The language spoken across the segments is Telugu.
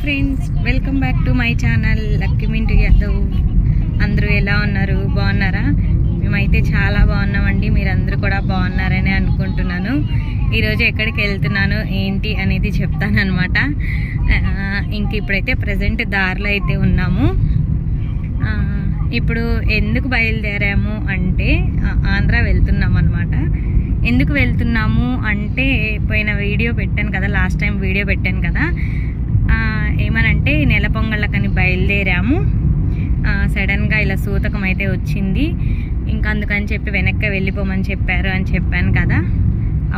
Friends welcome back to my channel Lucky Mintu Yadav అందరూ ఎలా ఉన్నారు? బాగున్నారా? మేమైతే చాలా బాగున్నామండి. మీరందరూ కూడా బాగున్నారని అనుకుంటున్నాను. ఈరోజు ఎక్కడికి వెళ్తున్నాను ఏంటి అనేది చెప్తానమాట ఇంక ఇప్పుడైతే ప్రజెంట్ దారిలో అయితే ఉన్నాము. ఇప్పుడు ఎందుకు బయలుదేరాము అంటే ఆంధ్ర వెళ్తున్నాం అనమాట ఎందుకు వెళ్తున్నాము అంటే పోయిన వీడియో పెట్టాను కదా లాస్ట్ టైం వీడియో పెట్టాను కదా. ఏమనంటే నెల పొంగళ్ళకని బయలుదేరాము. సడన్గా ఇలా సూతకం అయితే వచ్చింది. ఇంకా అందుకని చెప్పి వెనక్కి వెళ్ళిపోమని చెప్పారు అని చెప్పాను కదా.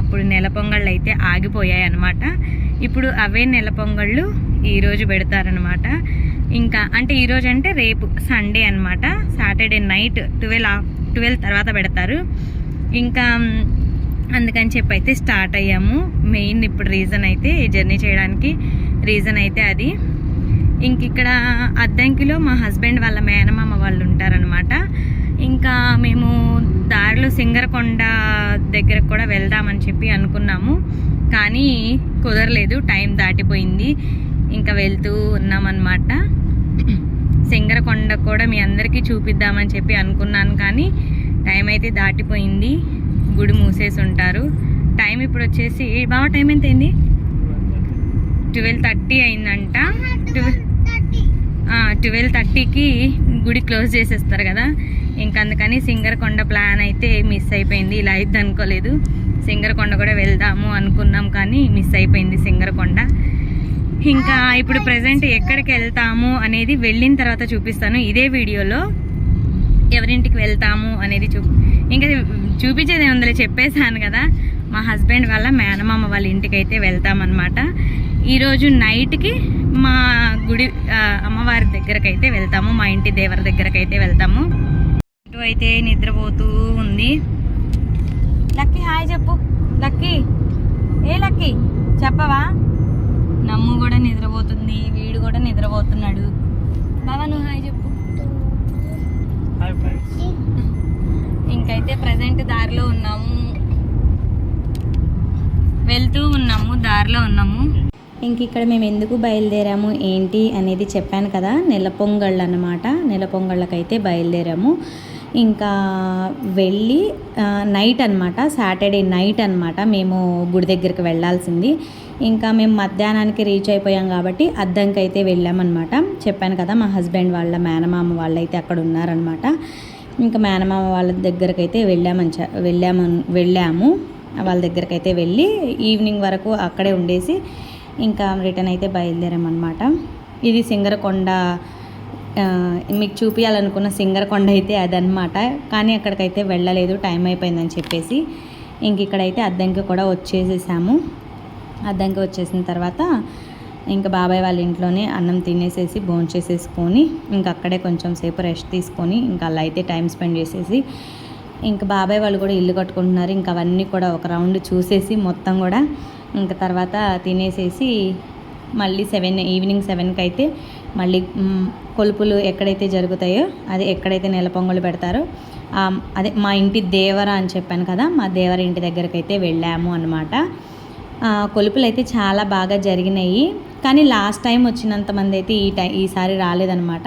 అప్పుడు నెల పొంగళ్ళు అయితే ఆగిపోయాయి అనమాట ఇప్పుడు అవే నెల పొంగళ్ళు ఈరోజు పెడతారనమాట ఇంకా అంటే ఈరోజు అంటే రేపు సండే అనమాట సాటర్డే నైట్ ట్వెల్వ్ ట్వెల్వ్ తర్వాత పెడతారు. ఇంకా అందుకని చెప్పి అయితే స్టార్ట్ అయ్యాము. మెయిన్ ఇప్పుడు రీజన్ అయితే జర్నీ చేయడానికి రీజన్ అయితే అది. ఇంక ఇక్కడ అద్దంకిలో మా హస్బెండ్ వాళ్ళ మేనమామ వాళ్ళు ఉంటారనమాట ఇంకా మేము దారిలో సింగరకొండ దగ్గరకు కూడా వెళ్దామని చెప్పి అనుకున్నాము. కానీ కుదరలేదు టైం దాటిపోయింది. ఇంకా వెళ్తూ ఉన్నామన్నమాట. సింగరకొండ కూడా మీ అందరికీ చూపిద్దామని చెప్పి అనుకున్నాను కానీ టైం అయితే దాటిపోయింది. గుడి మూసేసి ఉంటారు. టైం ఇప్పుడు వచ్చేసి బాగా టైం ఎంత అయింది ట్వెల్వ్ థర్టీ అయిందంట. ట్వెల్వ్ థర్టీకి గుడి క్లోజ్ చేసేస్తారు కదా. ఇంకా అందుకని సింగరకొండ ప్లాన్ అయితే మిస్ అయిపోయింది. ఇలా అయితే అనుకోలేదు. సింగరకొండ కూడా వెళ్దాము అనుకున్నాం కానీ మిస్ అయిపోయింది సింగరకొండ. ఇంకా ఇప్పుడు ప్రజెంట్ ఎక్కడికి వెళ్తాము అనేది వెళ్ళిన తర్వాత చూపిస్తాను. ఇదే వీడియోలో ఎవరింటికి వెళ్తాము అనేది చూ ఇంకా చూపించేది ఉందిలే చెప్పేశాను కదా. మా హస్బెండ్ వాళ్ళ మేనమామ వాళ్ళ ఇంటికి అయితే వెళ్తామన్నమాట. ఈరోజు నైట్కి మా గుడి అమ్మవారి దగ్గరకు అయితే వెళ్తాము మా ఇంటి దేవర దగ్గరకు అయితే వెళ్తాము. ఇటు అయితే నిద్రపోతూ ఉంది. లక్కీ హాయ్ చెప్పు. లక్కీ. ఏ లక్కీ? చెప్పవా? నమ్ము కూడా నిద్రపోతుంది వీడు కూడా నిద్రపోతున్నాడు. బావా నువ్వు హాయ్ చెప్పు. ఇంకైతే ప్రజెంట్ దారిలో ఉన్నాము. వెళ్తూ ఉన్నాము దారిలో ఉన్నాము. ఇంక ఇక్కడ మేము ఎందుకు బయలుదేరాము ఏంటి అనేది చెప్పాను కదా నెల పొంగళ్ళు అనమాట నెల పొంగళ్ళకైతే బయలుదేరాము. ఇంకా వెళ్ళి నైట్ అనమాట సాటర్డే నైట్ అనమాట మేము గుడి దగ్గరికి వెళ్ళాల్సింది. ఇంకా మేము మధ్యాహ్నానికి రీచ్ అయిపోయాం కాబట్టి అద్దంకి అయితే వెళ్ళామన్నమాట. చెప్పాను కదా మా హస్బెండ్ వాళ్ళ మేనమామ వాళ్ళు అయితే అక్కడ ఉన్నారనమాట ఇంకా మేనమామ వాళ్ళ దగ్గరకు అయితే వెళ్ళామని చె- వెళ్ళామని వెళ్ళాము. వాళ్ళ దగ్గరికి అయితే వెళ్ళి ఈవినింగ్ వరకు అక్కడే ఉండేసి ఇంకా రిటర్న్ అయితే బయలుదేరామన్నమాట. ఇది సింగరకొండ మీకు చూపించాలనుకున్న సింగరకొండ అయితే అదనమాట కానీ అక్కడికైతే వెళ్ళలేదు టైం అయిపోయిందని చెప్పేసి. ఇంక ఇక్కడైతే అద్దంకి కూడా వచ్చేసేసాము. అద్దంకి వచ్చేసిన తర్వాత ఇంకా బాబాయ్ వాళ్ళ ఇంట్లోనే అన్నం తినేసేసి భోంచేసేసుకొని ఇంకా అక్కడే కొంచెం సేపు రెస్ట్ తీసుకొని ఇంకా అలా అయితే టైం స్పెండ్ చేసేసి ఇంకా బాబాయ్ వాళ్ళు కూడా ఇల్లు కట్టుకుంటున్నారు. ఇంకా అవన్నీ కూడా ఒక రౌండ్ చూసేసి మొత్తం కూడా ఇంకా తర్వాత తినేసేసి మళ్ళీ సెవెన్ ఈవినింగ్ సెవెన్కి అయితే మళ్ళీ కొలుపులు ఎక్కడైతే జరుగుతాయో అది ఎక్కడైతే నెల పొంగలు పెడతారో అదే మా ఇంటి దేవర అని చెప్పాను కదా మా దేవర ఇంటి దగ్గరికి అయితే వెళ్ళాము అనమాట కొలుపులు అయితే చాలా బాగా జరిగినాయి. కానీ లాస్ట్ టైం వచ్చినంత మంది అయితే ఈ టై ఈసారి రాలేదనమాట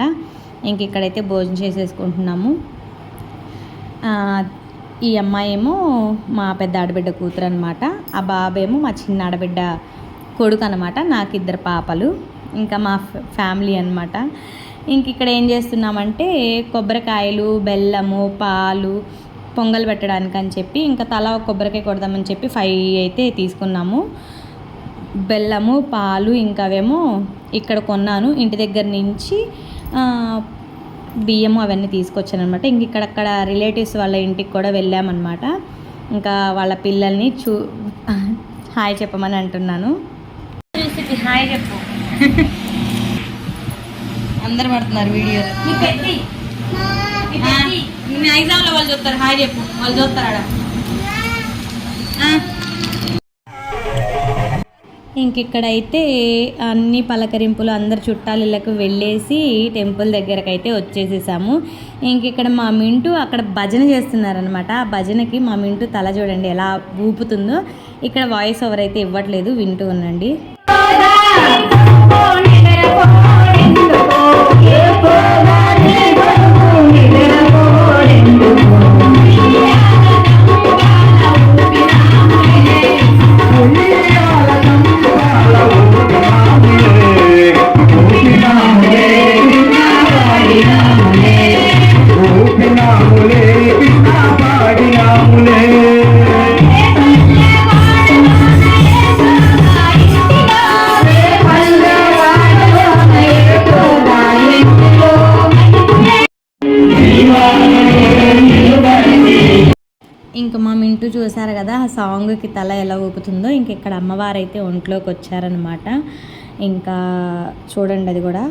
ఇంక ఇక్కడైతే భోజనం చేసేసుకుంటున్నాము. ఈ అమ్మాయి ఏమో మా పెద్ద ఆడబిడ్డ కూతురు అనమాట ఆ బాబేమో మా చిన్న ఆడబిడ్డ కొడుకు అనమాట నాకు ఇద్దరు పాపలు. ఇంకా మా ఫ్యామిలీ అనమాట ఇంక ఇక్కడ ఏం చేస్తున్నామంటే కొబ్బరికాయలు బెల్లము పాలు పొంగల్ పెట్టడానికి అని చెప్పి ఇంకా తల కొబ్బరికాయ కొడదామని చెప్పి ఫైవ్ అయితే తీసుకున్నాము. బెల్లము పాలు ఇంకా అవేమో ఇక్కడ కొన్నాను. ఇంటి దగ్గర నుంచి బియ్యము అవన్నీ తీసుకొచ్చాను అనమాట ఇంక ఇక్కడక్కడ రిలేటివ్స్ వాళ్ళ ఇంటికి కూడా వెళ్ళామన్నమాట. ఇంకా వాళ్ళ పిల్లల్ని చూ హాయ్ చెప్పమని అంటున్నాను. చూసి హాయ్ చెప్పు. అందరు పడుతున్నారు వీడియో. ఎగ్జామ్లో వాళ్ళు చూస్తారు. హాయ్ చెప్పు. వాళ్ళు చూస్తారు ఇంకిక్కడైతే అన్ని పలకరింపులు అందరు చుట్టాలలకు వెళ్ళేసి టెంపుల్ దగ్గరకు అయితే వచ్చేసేసాము ఇంకిక్కడ మా మింటు అక్కడ భజన చేస్తున్నారనమాట ఆ భజనకి మా మింటు తల చూడండి ఎలా ఊపుతుందో. ఇక్కడ వాయిస్ ఓవర్ అయితే ఇవ్వట్లేదు వింటూ ఉండండి. చూసారు కదా ఆ సాంగ్కి తల ఎలా ఊపుతుందో ఇంక ఇక్కడ అమ్మవారు అయితే ఒంట్లోకి వచ్చారనమాట ఇంకా చూడండి అది కూడా.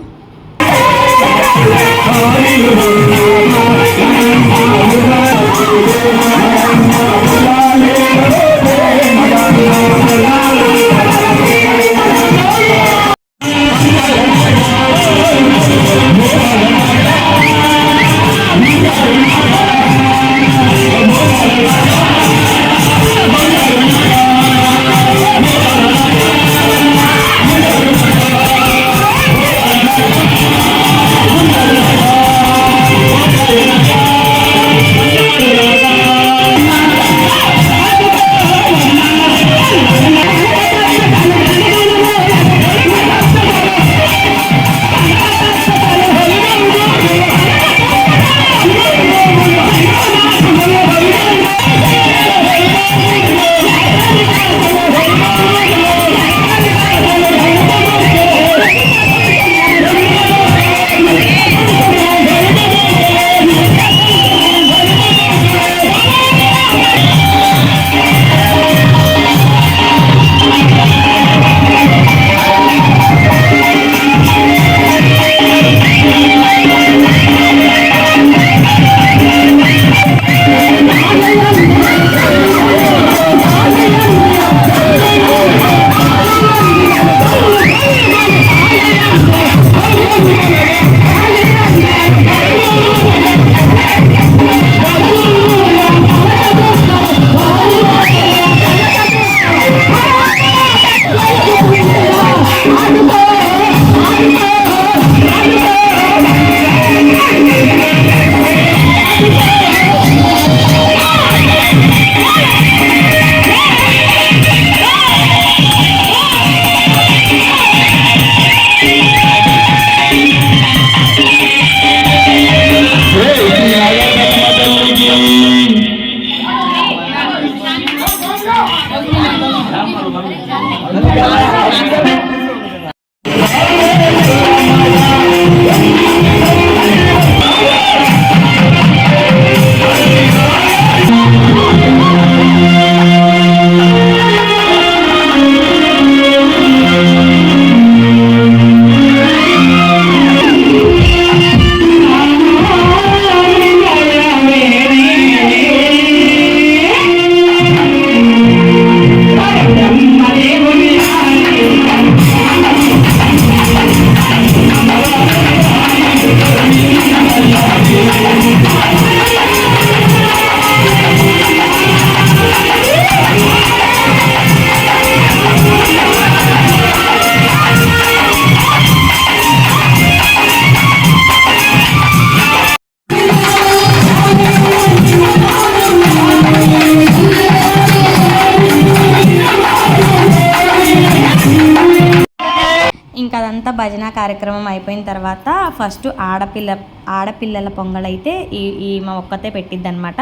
ఇంకా అదంతా భజన కార్యక్రమం అయిపోయిన తర్వాత ఫస్ట్ ఆడపిల్ల ఆడపిల్లల పొంగలైతే ఈ ఈ మా ఒక్కతే పెట్టిద్ది అనమాట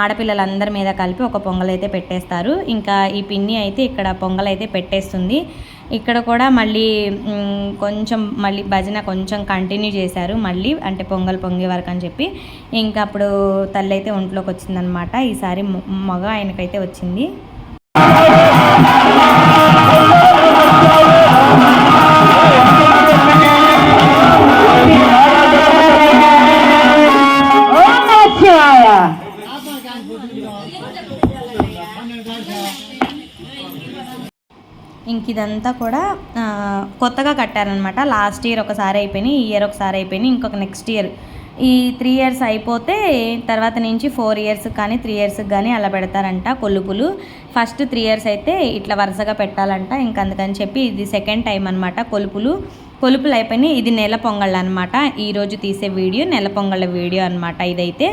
ఆడపిల్లలందరి మీద కలిపి ఒక పొంగల్ అయితే పెట్టేస్తారు. ఇంకా ఈ పిన్ని అయితే ఇక్కడ పొంగల్ అయితే పెట్టేస్తుంది. ఇక్కడ కూడా మళ్ళీ కొంచెం మళ్ళీ భజన కొంచెం కంటిన్యూ చేశారు. మళ్ళీ అంటే పొంగల్ పొంగే వరకు అని చెప్పి ఇంకా అప్పుడు తల్లి అయితే ఒంట్లోకి వచ్చిందనమాట ఈసారి మగ ఆయనకైతే వచ్చింది. ఇంక ఇదంతా కూడా కొత్తగా కట్టారనమాట లాస్ట్ ఇయర్ ఒకసారి అయిపోయినాయి ఈ ఇయర్ ఒకసారి అయిపోయినాయి ఇంకొక నెక్స్ట్ ఇయర్ ఈ త్రీ ఇయర్స్ అయిపోతే తర్వాత నుంచి ఫోర్ ఇయర్స్ కానీ త్రీ ఇయర్స్కి కానీ అలా పెడతారంట కొలుపులు ఫస్ట్ త్రీ ఇయర్స్ అయితే ఇట్లా వరుసగా పెట్టాలంట. ఇంక అందుకని చెప్పి ఇది సెకండ్ టైం అనమాట కొలుపులు కొలుపులు అయిపోయినాయి. ఇది నెల పొంగళ్ళు అనమాట ఈరోజు తీసే వీడియో నెల పొంగళ్ళ వీడియో అనమాట ఇదైతే.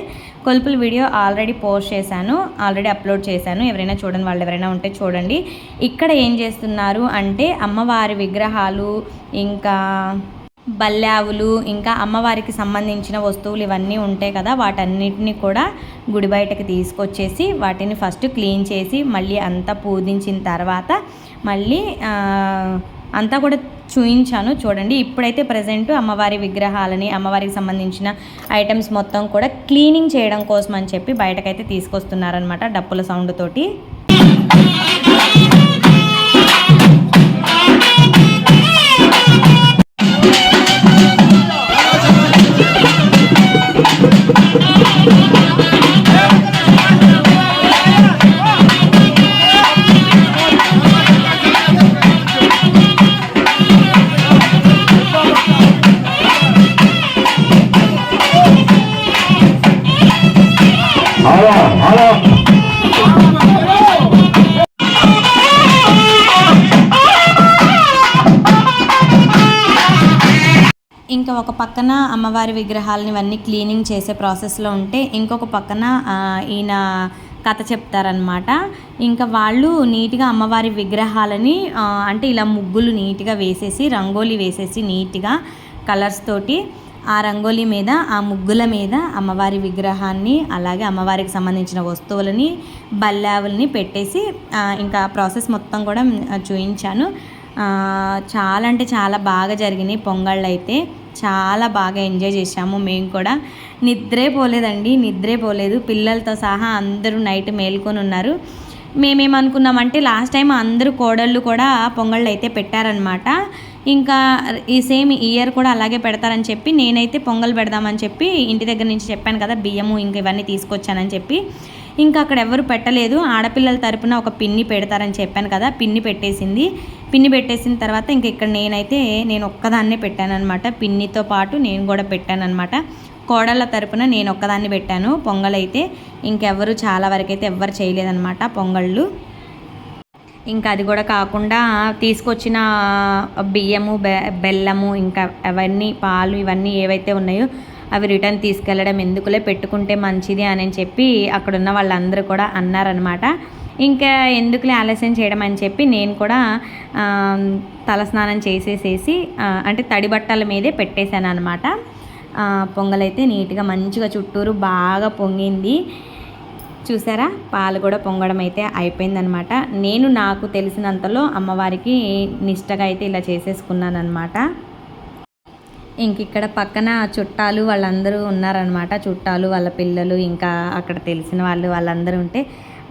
కొలుపుల వీడియో ఆల్రెడీ పోస్ట్ చేశాను. ఆల్రెడీ అప్లోడ్ చేశాను. ఎవరైనా చూడండి వాళ్ళు ఎవరైనా ఉంటే చూడండి. ఇక్కడ ఏం చేస్తున్నారు అంటే అమ్మవారి విగ్రహాలు ఇంకా బల్లావులు ఇంకా అమ్మవారికి సంబంధించిన వస్తువులు ఇవన్నీ ఉంటాయి కదా వాటన్నిటిని కూడా గుడి బయటకు తీసుకొచ్చేసి వాటిని ఫస్ట్ క్లీన్ చేసి మళ్ళీ అంతా పూజించిన తర్వాత మళ్ళీ అంతా కూడా చూయించాను. చూడండి ఇప్పుడైతే ప్రజెంట్ అమ్మవారి విగ్రహాలని అమ్మవారికి సంబంధించిన ఐటమ్స్ మొత్తం కూడా క్లీనింగ్ చేయడం కోసం అని చెప్పి బయటకైతే తీసుకొస్తున్నారనమాట డప్పుల సౌండ్ తోటి. ఒక పక్కన అమ్మవారి విగ్రహాలని ఇవన్నీ క్లీనింగ్ చేసే ప్రాసెస్లో ఉంటే ఇంకొక పక్కన ఈయన కథ చెప్తారనమాట ఇంకా వాళ్ళు నీట్గా అమ్మవారి విగ్రహాలని అంటే ఇలా ముగ్గులు నీట్గా వేసేసి రంగోలీ వేసేసి నీట్గా కలర్స్ తోటి ఆ రంగోలీ మీద ఆ ముగ్గుల మీద అమ్మవారి విగ్రహాన్ని అలాగే అమ్మవారికి సంబంధించిన వస్తువులని బల్లావుల్ని పెట్టేసి ఇంకా ప్రాసెస్ మొత్తం కూడా చూయించాను. చాలా అంటే చాలా బాగా జరిగినాయి పొంగళ్ళు అయితే చాలా బాగా ఎంజాయ్ చేశాము మేము కూడా. నిద్రే పోలేదండి నిద్రే పోలేదు. పిల్లలతో సహా అందరూ నైట్ మేల్కొని ఉన్నారు. మేమేమనుకున్నామంటే లాస్ట్ టైం అందరూ కోడళ్ళు కూడా పొంగళ్ళు అయితే పెట్టారనమాట ఇంకా ఈ సేమ్ ఇయర్ కూడా అలాగే పెడతారని చెప్పి నేనైతే పొంగల్ పెడదామని చెప్పి ఇంటి దగ్గర నుంచి చెప్పాను కదా బియ్యము ఇంకా ఇవన్నీ తీసుకొచ్చానని చెప్పి. ఇంకా అక్కడ ఎవరు పెట్టలేదు. ఆడపిల్లల తరపున ఒక పిన్ని పెడతారని చెప్పాను కదా పిన్ని పెట్టేసింది. పిన్ని పెట్టేసిన తర్వాత ఇంక ఇక్కడ నేనైతే నేను ఒక్కదాన్నే పెట్టానన్నమాట. పిన్నితో పాటు నేను కూడా పెట్టానమాట కోడళ్ళ తరపున నేను ఒక్కదాన్ని పెట్టాను. పొంగల్ అయితే ఇంకెవ్వరు చాలా వరకు అయితే ఎవ్వరు చేయలేదన్నమాట పొంగళ్ళు. ఇంకా అది కూడా కాకుండా తీసుకొచ్చిన బియ్యము బె- బెల్లము ఇంకా అవన్నీ పాలు ఇవన్నీ ఏవైతే ఉన్నాయో అవి రిటర్న్ తీసుకెళ్ళడం ఎందుకులే పెట్టుకుంటే మంచిది అని చెప్పి అక్కడున్న వాళ్ళందరూ కూడా అన్నారనమాట ఇంకా ఎందుకులే ఆలస్యం చేయడం అని చెప్పి నేను కూడా తలస్నానం చేసేసేసి అంటే తడి బట్టల మీదే పెట్టేశాను అనమాట పొంగలైతే నీట్గా మంచిగా చుట్టూరు బాగా పొంగింది. చూసారా? పాలు కూడా పొంగడం అయితే అయిపోయిందనమాట నేను నాకు తెలిసినంతలో అమ్మవారికి నిష్టగా అయితే ఇలా చేసేసుకున్నాను అనమాట ఇంక ఇక్కడ పక్కన చుట్టాలు వాళ్ళందరూ ఉన్నారనమాట చుట్టాలు వాళ్ళ పిల్లలు ఇంకా అక్కడ తెలిసిన వాళ్ళు వాళ్ళందరూ ఉంటే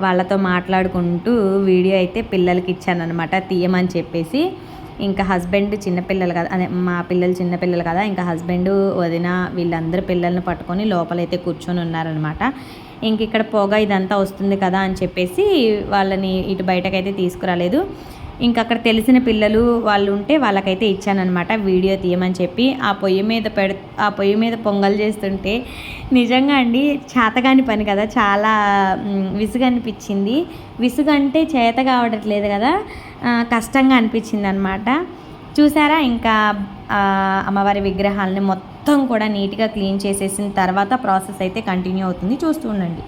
వాళ్ళతో మాట్లాడుకుంటూ వీడియో అయితే పిల్లలకి ఇచ్చానమాట తీయమని చెప్పేసి. ఇంకా హస్బెండ్ చిన్నపిల్లలు కదా అదే మా పిల్లలు చిన్నపిల్లలు కదా ఇంకా హస్బెండ్ వదిన వీళ్ళందరూ పిల్లల్ని పట్టుకొని లోపలైతే కూర్చొని ఉన్నారనమాట ఇంక ఇక్కడ పొగ ఇదంతా వస్తుంది కదా అని చెప్పేసి వాళ్ళని ఇటు బయటకైతే తీసుకురాలేదు. ఇంకా అక్కడ తెలిసిన పిల్లలు వాళ్ళు ఉంటే వాళ్ళకైతే ఇచ్చానమాట వీడియో తీయమని చెప్పి. ఆ పొయ్యి మీద పెడ ఆ పొయ్యి మీద పొంగల్ చేస్తుంటే నిజంగా అండి చేతగాని పని కదా చాలా విసుగు అనిపించింది విసుగు అంటే చేత కావట్లేదు కదా కష్టంగా అనిపించింది అనమాట చూసారా ఇంకా అమ్మవారి విగ్రహాలని మొత్తం కూడా నీట్గా క్లీన్ చేసేసిన తర్వాత ప్రాసెస్ అయితే కంటిన్యూ అవుతుంది. చూస్తూ ఉండండి.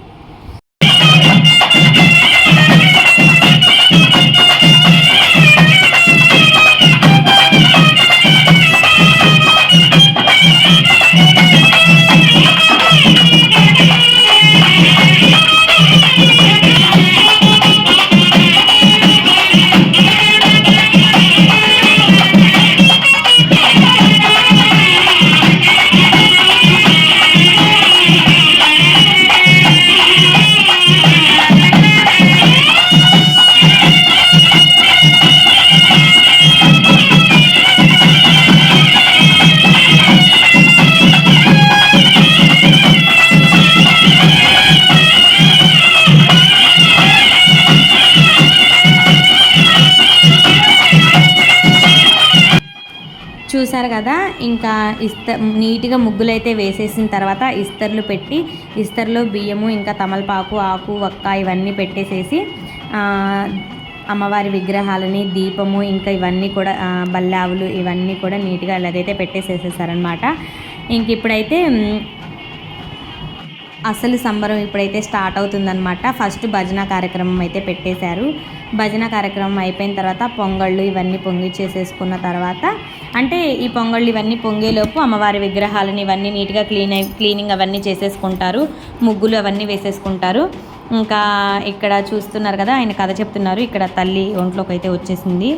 కదా ఇంకా ఇస్త నీట్గా ముగ్గులైతే వేసేసిన తర్వాత ఇస్తర్లు పెట్టి ఇస్తర్లో బియ్యము ఇంకా తమలపాకు ఆకు వక్క ఇవన్నీ పెట్టేసేసి అమ్మవారి విగ్రహాలని దీపము ఇంకా ఇవన్నీ కూడా బల్లావులు ఇవన్నీ కూడా నీట్గా ఇలాగైతే పెట్టేసేసేసారనమాట. ఇంక ఇప్పుడైతే అసలు సంబరం ఇప్పుడైతే స్టార్ట్ అవుతుందనమాట. ఫస్ట్ భజన కార్యక్రమం అయితే పెట్టేశారు. భజన కార్యక్రమం అయిపోయిన తర్వాత పొంగళ్ళు ఇవన్నీ పొంగి చేసేసుకున్న తర్వాత అంటే ఈ పొంగళ్ళు ఇవన్నీ పొంగేలోపు అమ్మవారి విగ్రహాలను ఇవన్నీ నీట్గా క్లీన్ అయి క్లీనింగ్ అవన్నీ చేసేసుకుంటారు. ముగ్గులు అవన్నీ వేసేసుకుంటారు. ఇంకా ఇక్కడ చూస్తున్నారు కదా ఆయన కథ చెప్తున్నారు. ఇక్కడ తల్లి ఒంట్లోకి అయితే వచ్చేసింది.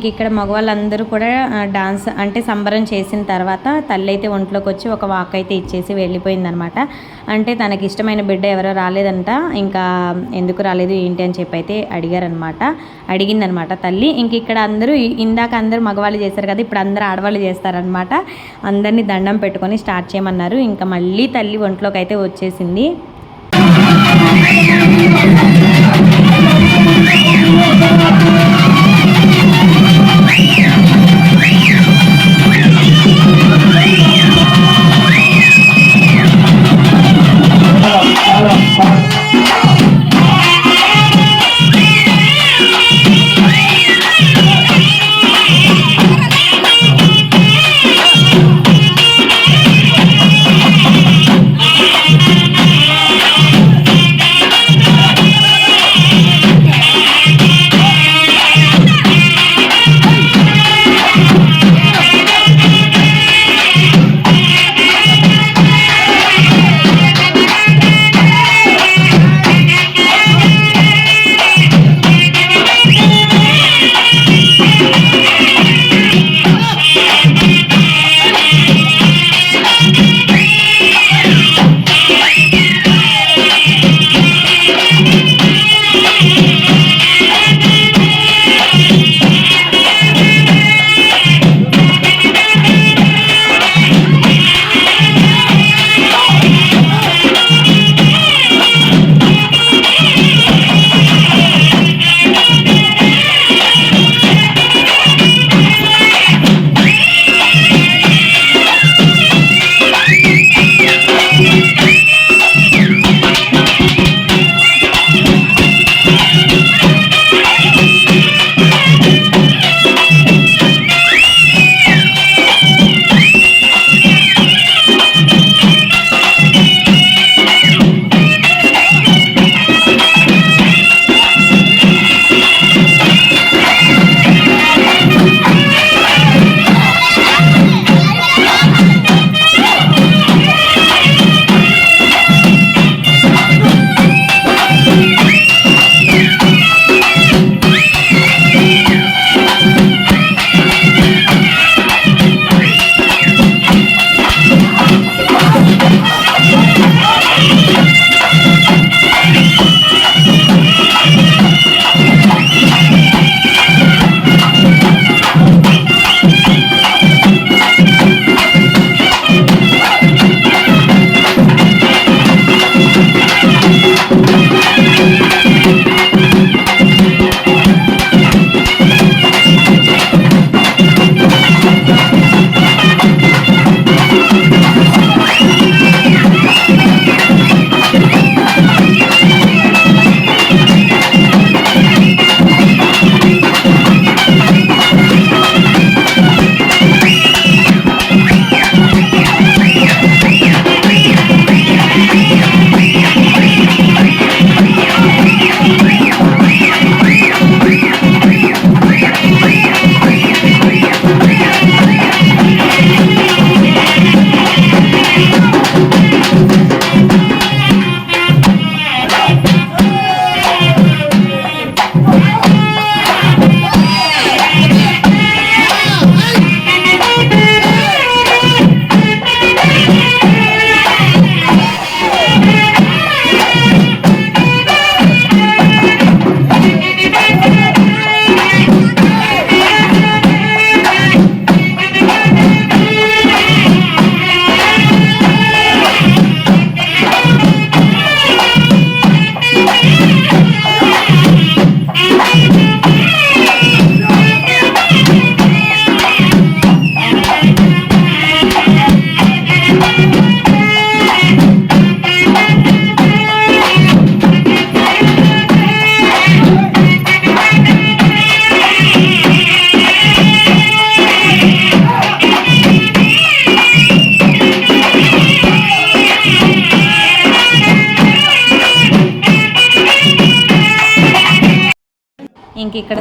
ఇంక ఇక్కడ మగవాళ్ళందరూ కూడా డాన్స్ అంటే సంబరం చేసిన తర్వాత తల్లి అయితే ఒంట్లోకి వచ్చి ఒక వాక్ అయితే ఇచ్చేసి వెళ్ళిపోయిందనమాట. అంటే తనకి ఇష్టమైన బిడ్డ ఎవరో రాలేదంట. ఇంకా ఎందుకు రాలేదు ఏంటి అని చెప్పి అయితే అడిగారనమాట. అడిగిందనమాట తల్లి. ఇంక ఇక్కడ అందరూ ఇందాక అందరూ మగవాళ్ళు చేశారు కదా ఇప్పుడు అందరూ ఆడవాళ్ళు చేస్తారనమాట. అందరినీ దండం పెట్టుకొని స్టార్ట్ చేయమన్నారు. ఇంకా మళ్ళీ తల్లి ఒంట్లోకి అయితే వచ్చేసింది. Thank you. Thank you.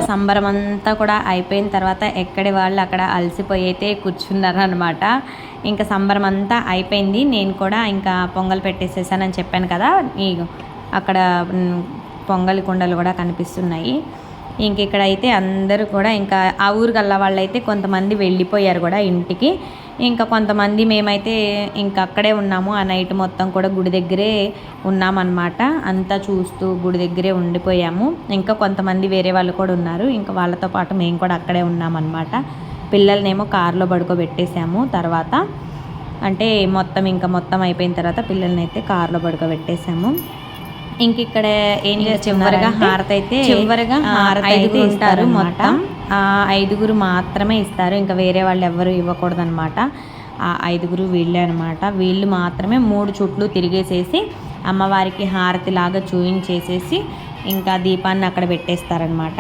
సంబరం అంతా కూడా అయిపోయిన తర్వాత ఎక్కడి వాళ్ళు అక్కడ అలసిపోయి అయితే కూర్చున్నారు అనమాట ఇంకా సంబరం అంతా అయిపోయింది. నేను కూడా ఇంకా పొంగల్ పెట్టేసేసానని చెప్పాను కదా. ఈ అక్కడ పొంగలి కుండలు కూడా కనిపిస్తున్నాయి. ఇంక ఇక్కడ అయితే అందరూ కూడా ఇంకా ఆ ఊరు గల్ల వాళ్ళు అయితే కొంతమంది వెళ్ళిపోయారు కూడా ఇంటికి. ఇంకా కొంతమంది మేమైతే ఇంకా అక్కడే ఉన్నాము. ఆ నైట్ మొత్తం కూడా గుడి దగ్గరే ఉన్నామన్నమాట. అంతా చూస్తూ గుడి దగ్గరే ఉండిపోయాము. ఇంకా కొంతమంది వేరే వాళ్ళు కూడా ఉన్నారు. ఇంకా వాళ్ళతో పాటు మేము కూడా అక్కడే ఉన్నామన్నమాట. పిల్లల్నేమో కారులో పడుకోబెట్టేసాము తర్వాత. అంటే మొత్తం ఇంకా మొత్తం అయిపోయిన తర్వాత పిల్లల్ని అయితే కారులో పడుకోబెట్టేసాము ఇంక ఇక్కడ ఏం చివరిగా హారతి అయితే చివరిగా హారతి ఐదుగురు ఉంటారు మొత్తం. ఆ ఐదుగురు మాత్రమే ఇస్తారు. ఇంకా వేరే వాళ్ళు ఎవరు ఇవ్వకూడదు అనమాట ఆ ఐదుగురు వీళ్ళే అనమాట వీళ్ళు మాత్రమే మూడు చుట్లు తిరిగేసేసి అమ్మవారికి హారతి లాగా చూయించేసేసి ఇంకా దీపాన్ని అక్కడ పెట్టేస్తారనమాట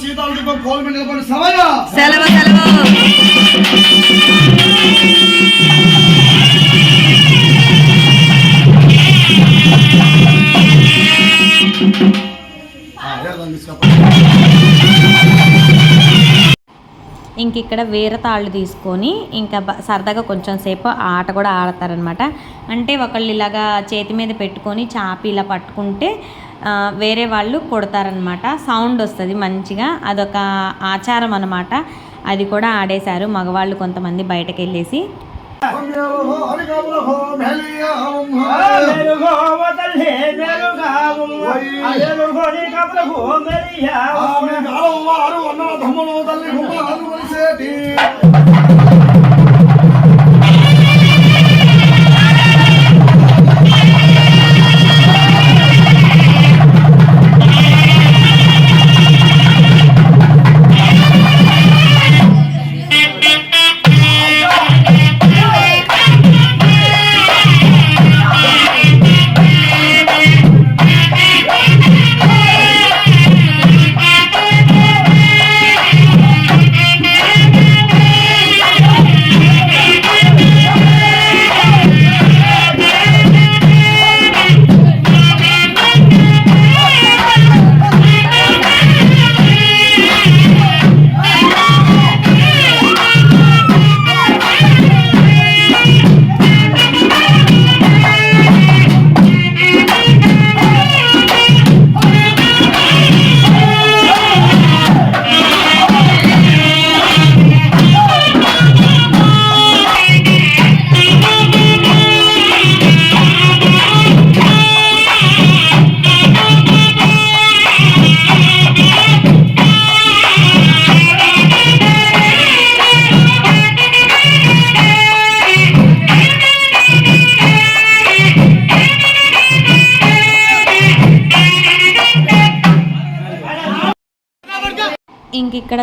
ఇంకిక్కడ సీతాలు మీద నిలబడి సమయ సెలవు ఇంక ఇక్కడ వేరే తాళ్ళు తీసుకొని ఇంకా సరదాగా కొంచెం సేపు ఆట కూడా ఆడతారనమాట అంటే ఒకళ్ళు ఇలాగా చేతి మీద పెట్టుకొని చాపి ఇలా పట్టుకుంటే వేరే వాళ్ళు కొడతారనమాట సౌండ్ వస్తుంది మంచిగా. అదొక ఆచారం అనమాట అది కూడా ఆడేశారు మగవాళ్ళు కొంతమంది బయటకు వెళ్ళేసి ఇంక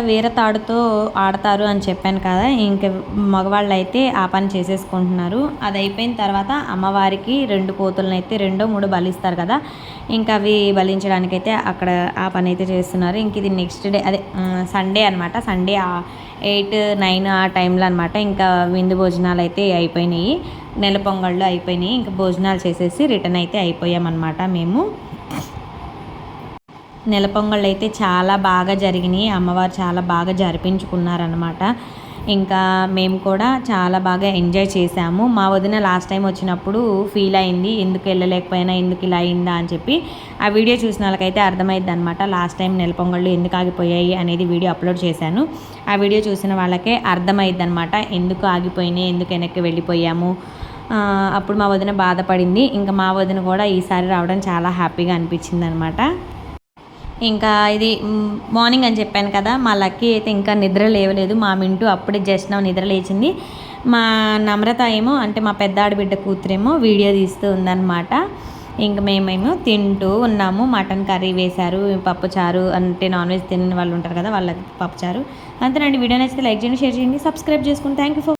వీర తాడుతో ఆడతారు అని చెప్పాను కదా ఇంక మగవాళ్ళు అయితే ఆ పని చేసేసుకుంటున్నారు. అది అయిపోయిన తర్వాత అమ్మవారికి రెండు కోతులను అయితే రెండో మూడు బలిస్తారు కదా ఇంకా అవి బలించడానికైతే అక్కడ ఆ పని అయితే చేస్తున్నారు. ఇంక ఇది నెక్స్ట్ డే అదే సండే అనమాట సండే ఎయిట్ నైన్ ఆ టైంలో అనమాట ఇంకా విందు భోజనాలు అయితే అయిపోయినాయి. నెల పొంగళ్ళు అయిపోయినాయి. ఇంకా భోజనాలు చేసేసి రిటర్న్ అయితే అయిపోయామన్నమాట మేము. నెల పొంగళ్ళు అయితే చాలా బాగా జరిగినాయి. అమ్మవారు చాలా బాగా జరిపించుకున్నారనమాట ఇంకా మేము కూడా చాలా బాగా ఎంజాయ్ చేసాము మా వదిన లాస్ట్ టైం వచ్చినప్పుడు ఫీల్ అయింది ఎందుకు వెళ్ళలేకపోయినా ఎందుకు ఇలా అయిందా అని చెప్పి. ఆ వీడియో చూసిన వాళ్ళకైతే అర్థమైంది అనమాట లాస్ట్ టైం నెల పొంగళ్ళు ఎందుకు ఆగిపోయాయి అనేది వీడియో అప్లోడ్ చేశాను. ఆ వీడియో చూసిన వాళ్ళకే అర్థమైంది అనమాట ఎందుకు ఆగిపోయినాయి ఎందుకు వెనక్కి వెళ్ళిపోయాము. అప్పుడు మా వదిన బాధపడింది. ఇంకా మా వదిన కూడా ఈసారి రావడం చాలా హ్యాపీగా అనిపించింది అనమాట ఇంకా ఇది మార్నింగ్ అని చెప్పాను కదా మా లక్కీ అయితే ఇంకా నిద్ర లేవలేదు. మా మింటూ అప్పుడే జస్ట్ నా నిద్ర లేచింది. మా నమ్రత ఏమో అంటే మా పెద్ద ఆడబిడ్డ కూతురేమో వీడియో తీస్తూ ఉందన్నమాట. ఇంక మేమేమో తింటూ ఉన్నాము. మటన్ కర్రీ వేశారు పప్పుచారు అంటే నాన్ వెజ్ తినని వాళ్ళు ఉంటారు కదా వాళ్ళకి పప్పుచారు అంతేనండి. వీడియో నచ్చితే లైక్ చేయండి షేర్ చేయండి సబ్స్క్రైబ్ చేసుకోండి థ్యాంక్ యూ ఫర్